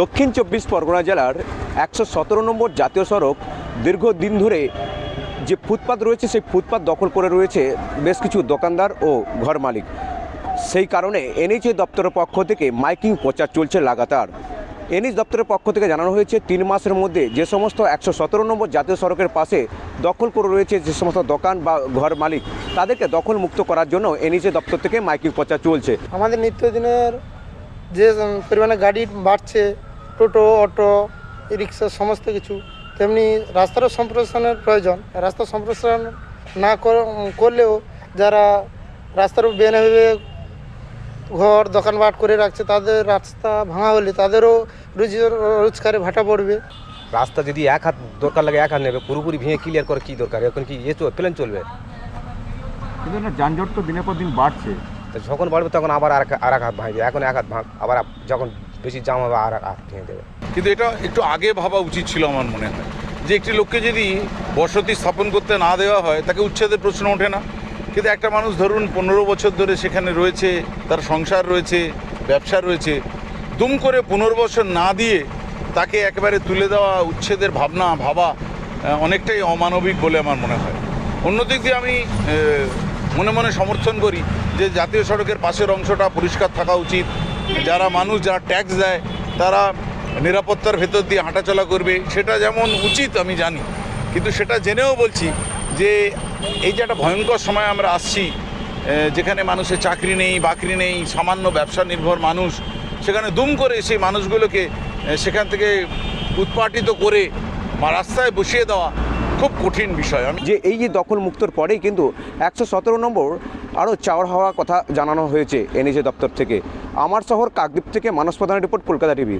দক্ষিণ চব্বিশ পরগনা জেলার একশো সতেরো নম্বর জাতীয় সড়ক দীর্ঘদিন ধরে যে ফুটপাত রয়েছে, সেই ফুটপাত দখল করে রয়েছে বেশ কিছু দোকানদার ও ঘর মালিক। সেই কারণে এনএইচএ দপ্তরের পক্ষ থেকে মাইকিং প্রচার চলছে লাগাতার। এনএইচ দপ্তরের পক্ষ থেকে জানানো হয়েছে, তিন মাসের মধ্যে যে সমস্ত একশো সতেরো নম্বর জাতীয় সড়কের পাশে দখল করে রয়েছে যে সমস্ত দোকান বা ঘর মালিক, তাদেরকে দখল মুক্ত করার জন্য এনএইচএ দপ্তর থেকে মাইকিং প্রচার চলছে। আমাদের নিত্যদিনের যে পরিমাণে গাড়ি বাড়ছে টোটো অটো রিক্সা সমস্ত কিছু। তেমনি রাস্তারও সম্প্রসারণের প্রয়োজন। রাস্তা সম্প্রসারণ না কর- করলেও যারা রাস্তার বেনাভাবে ঘর দোকানপাট করে রাখছে তাদের রাস্তা ভাঙা হলে তাদেরও রুজি রোজগারে ভাটা পড়বে। রাস্তা যদি এক হাত দরকার লাগে এক হাত নেবে পুরোপুরি ভেঙে ক্লিয়ার করে কি দরকার? এখন কি ইয়ে চল প্লেন চলবে? কিন্তু না যানজট তো দিনের পর দিন বাড়ছে। তো যখন বাড়বে তখন আবার আর এক- আর এক হাত ভাঙবে। এখন এক হাত ভাঙ আবার যখন বেশি জামা হবে আর ভেঙে দেবে। কিন্তু এটা একটু আগে ভাবা উচিত ছিল আমার মনে হয়। যে একটি লোককে যদি বসতি স্থাপন করতে না দেওয়া হয়, তাকে উচ্ছেদের প্রশ্ন ওঠে না। কিন্তু একটা মানুষ ধরুন পনেরো বছর ধরে সেখানে রয়েছে, তার সংসার রয়েছে, ব্যবসা রয়েছে, দুম করে পুনর্বসন না দিয়ে তাকে একেবারে তুলে দেওয়া উচ্ছেদের ভাবনা, ভাবা অনেকটাই অমানবিক বলে আমার মনে হয়। অন্যদিক দিয়ে আমি মনে মনে সমর্থন করি যে জাতীয় সড়কের পাশের অংশটা পরিষ্কার থাকা উচিত। যারা মানুষ, যারা ট্যাক্স দেয়, তারা নিরাপত্তার ভেতর দিয়ে হাঁটাচলা করবে, সেটা যেমন উচিত আমি জানি। কিন্তু সেটা জেনেও বলছি যে এই যে একটা ভয়ঙ্কর সময় আমরা আসছি যেখানে মানুষের চাকরি নেই, বাকরি নেই, সামান্য ব্যবসা নির্ভর মানুষ, সেখানে দুম করে সেই মানুষগুলোকে সেখান থেকে উৎপাটিত করে, রাস্তায় বসিয়ে দেওয়া খুব কঠিন বিষয়। আমি যে এই যে দখল মুক্তর পরেই কিন্তু একশো সতেরো নম্বর আরও চাওয়ার হওয়ার কথা জানানো হয়েছে এনএজে দপ্তর থেকে। আমার শহর কাকদ্বীপ থেকে মানস প্রধানের রিপোর্ট, কলকাতা টিভি।